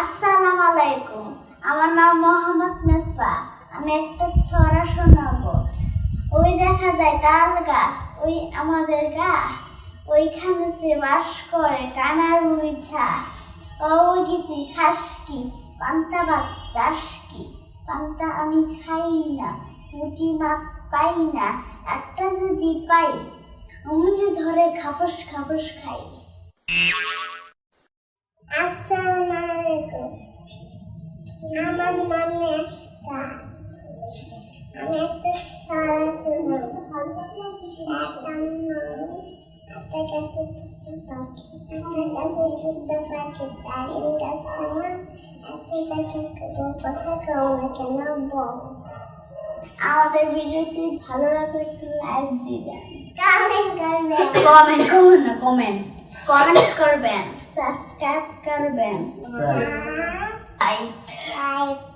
আসসালামু আলাইকুম। আমার নাম মোহাম্মদ মেসবা আমি একটা ছড়া শোনাবো। ওই দেখা যায় তাল গাছ, ওই আমাদের গা। ওইখানেতে বাস করে কানার মুইছা ওই গীতি খাস কি? পান্তা ভাত চাস কি? পান্তা আমি খাই না পুঁটি মাছ পাই না, একটা যদি পাই অমনি ধরে খাপস খাপস খাই। আমার নাম আমি একটা ছড়া শোনাবো সাতান্ন আপনার কাছে পাখি আপনার কাছে দুটো পাখি তারির কাছে আমার এত কথা কথা কও না কেন বল আমাদের ভিডিওটি ভালো লাগলে একটু লাইক দিবেন। কমেন্ট করবেন। কমেন্ট না কমেন্ট কমেন্ট করবেন। সাবস্ক্রাইব করবেন। Like like